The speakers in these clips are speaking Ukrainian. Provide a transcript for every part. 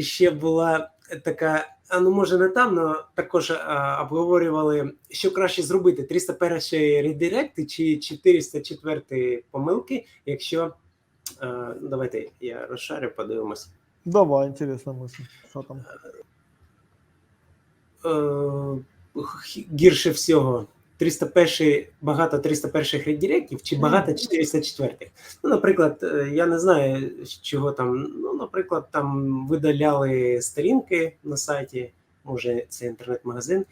ще була така, а ну може не там, але також а, обговорювали, що краще зробити: 301 редиректи чи 404 помилки, якщо. А, давайте я розшарю, подивимось. Давай, интересная мысль. Что там? Е, гірше всього 301 багато 301 редиректів чи багато 404. Ну, наприклад, е, я не знаю, чого там. Ну, наприклад, там видаляли сторінки на сайті, може, це інтернет-магазин,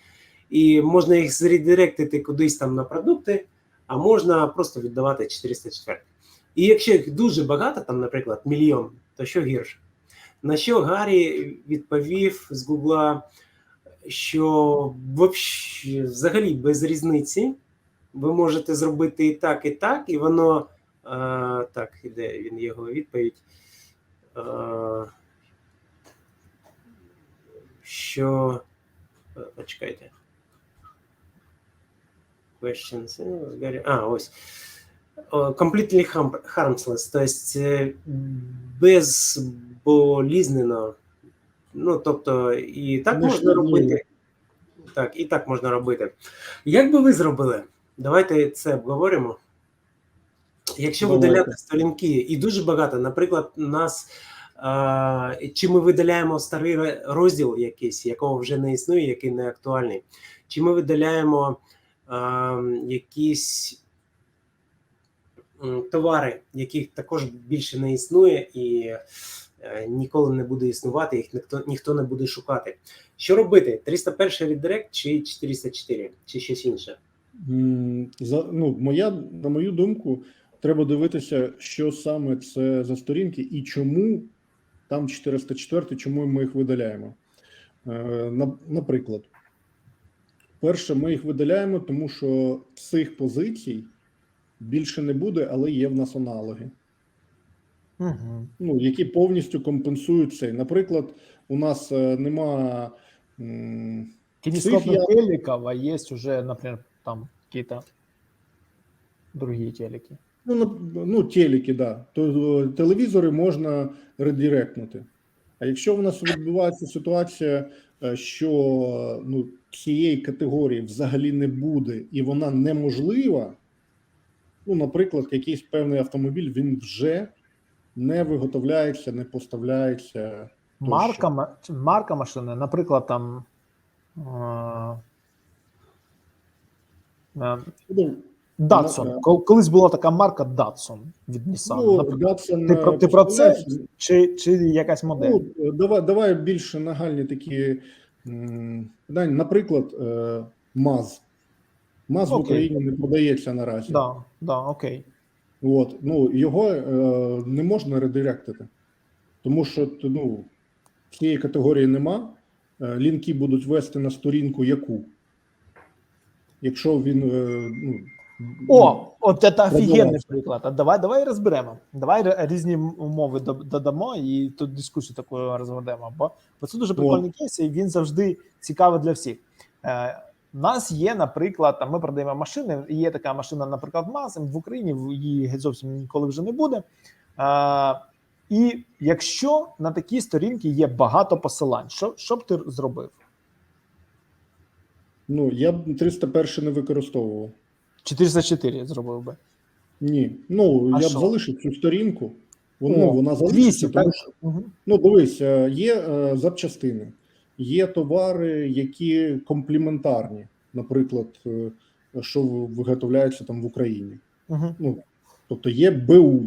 і можна їх зредиректити кудись там на продукти, а можна просто віддавати 404. І якщо їх дуже багато, там, наприклад, мільйон, то що гірше? На що Гаррі відповів з Гугла, що взагалі без різниці ви можете зробити і так, і так, і воно е, так, іде він його відповідь. Е, що е, почекайте. Questions. А, ось. Completely harm- harmless, тобто безболізненно. Ну, тобто, і так Не можна шкідливо. робити. Так, і так можна робити. Як би ви зробили? Давайте це обговоримо. Якщо Давайте. видаляти сторінки, і дуже багато, наприклад, нас а, чи ми видаляємо старий розділ якийсь, якого вже не існує, який не актуальний, чи ми видаляємо а, якісь товари, яких також більше не існує, і ніколи не буде існувати, їх ніхто, ніхто не буде шукати. Що робити? 301 редирект чи 404, чи щось інше? За, ну, моя, на мою думку, треба дивитися, що саме це за сторінки і чому там 404, чому ми їх видаляємо. Е, наприклад, перше, ми їх видаляємо, тому що цих позицій більше не буде, але є в нас аналоги. Угу. ну, які повністю компенсують цей. Наприклад, у нас е, нема Телескопных телеков, а есть уже, например, там какие-то другие телеки. ну, ну, телеки, да, то е, телевізори можна редиректнути. А якщо в нас відбувається ситуація, е, що ну, цієї категорії взагалі не буде, і вона неможлива, ну, наприклад, якийсь певний автомобіль він вже не виготовляється, не поставляється. Марка, марка машини, наприклад, там. е, е, Datsun. Ну, Кол- Колись була така марка Datsun від Nissan. ну, Datsun, ти, про, е, ти про це чи, чи якась модель? Ну, давай, давай більше нагальні такі питання. Наприклад, МАЗ. МАЗ в Україні не подається наразі. да, да, окей. От, ну, його е, не можна редиректити, тому що ну, цієї категорії нема. Е, лінки будуть вести на сторінку яку. Якщо він. Е, ну, О, от це офігенний приклад. А давай, давай розберемо. Давай різні умови додамо і тут дискусію таку розведемо. Бо, бо це дуже прикольний кейс, і він завжди цікавий для всіх. Е, у нас є, наприклад, там ми продаємо машини. Є така машина, наприклад, МАЗ в Україні в- її зовсім ніколи вже не буде. Е, і якщо на такій сторінці є багато посилань, що, що б ти зробив? ну, я б 301 не використовував. 404 зробив би. Ні. Ну, А я що? б залишив цю сторінку. Воно, О, вона 200, залишиться, тому що Угу. Ну, дивись, е, є е, запчастини, є товари, які компліментарні, наприклад, е, що в- виготовляються там в Україні. Угу. Ну, тобто є БУ,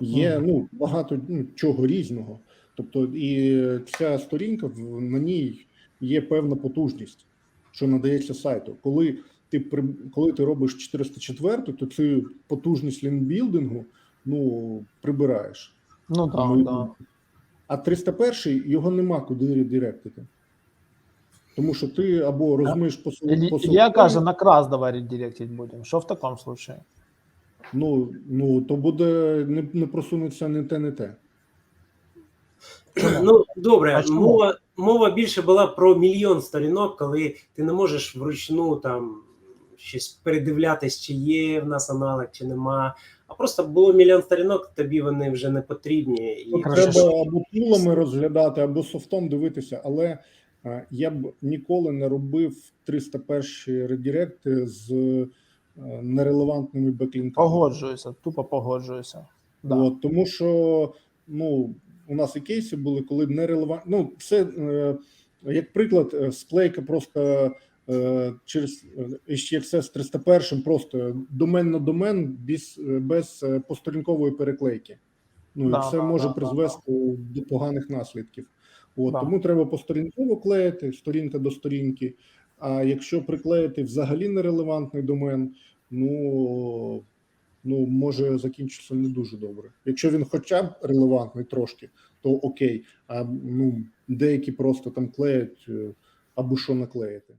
є Мгм. ну, багато ну, чого різного. Тобто, і ця сторінка на ній є певна потужність, що надається сайту. Коли ти коли ти робиш 404, то цю потужність лінбілдингу ну, прибираєш. Ну так, Ну, да, А 301 його нема куди редиректити. Тому що ти або розумієш посил, Ілля посилання, каже, на крас давай редиректить будемо. Що в такому случае? ну, ну то буде не, не просунеться не те, не те. Ну, добре, А мова, мова більше була про мільйон сторінок, коли ти не можеш вручну там щось передивлятись, чи є в нас аналог, чи нема. А просто було мільйон сторінок, тобі вони вже не потрібні. І Ну, Треба або пулами розглядати, або софтом дивитися, але е, я б ніколи не робив 301 редіректи з е, нерелевантними беклінками. Погоджуюся, тупо погоджуюся. Да. От, тому що ну, у нас і кейси були, коли нерелевантні. Ну, це е, як приклад, е, склейка просто через е, HTXS 301 просто домен на домен без, без е, посторінкової переклейки. Ну, Да, і це да, може да, призвести до поганих наслідків. От, Да. Тому треба посторінково клеїти, сторінка до сторінки. А якщо приклеїти взагалі нерелевантний домен, ну, ну може закінчитися не дуже добре. Якщо він хоча б релевантний трошки, то окей. А ну, деякі просто там клеять е, або що наклеїти.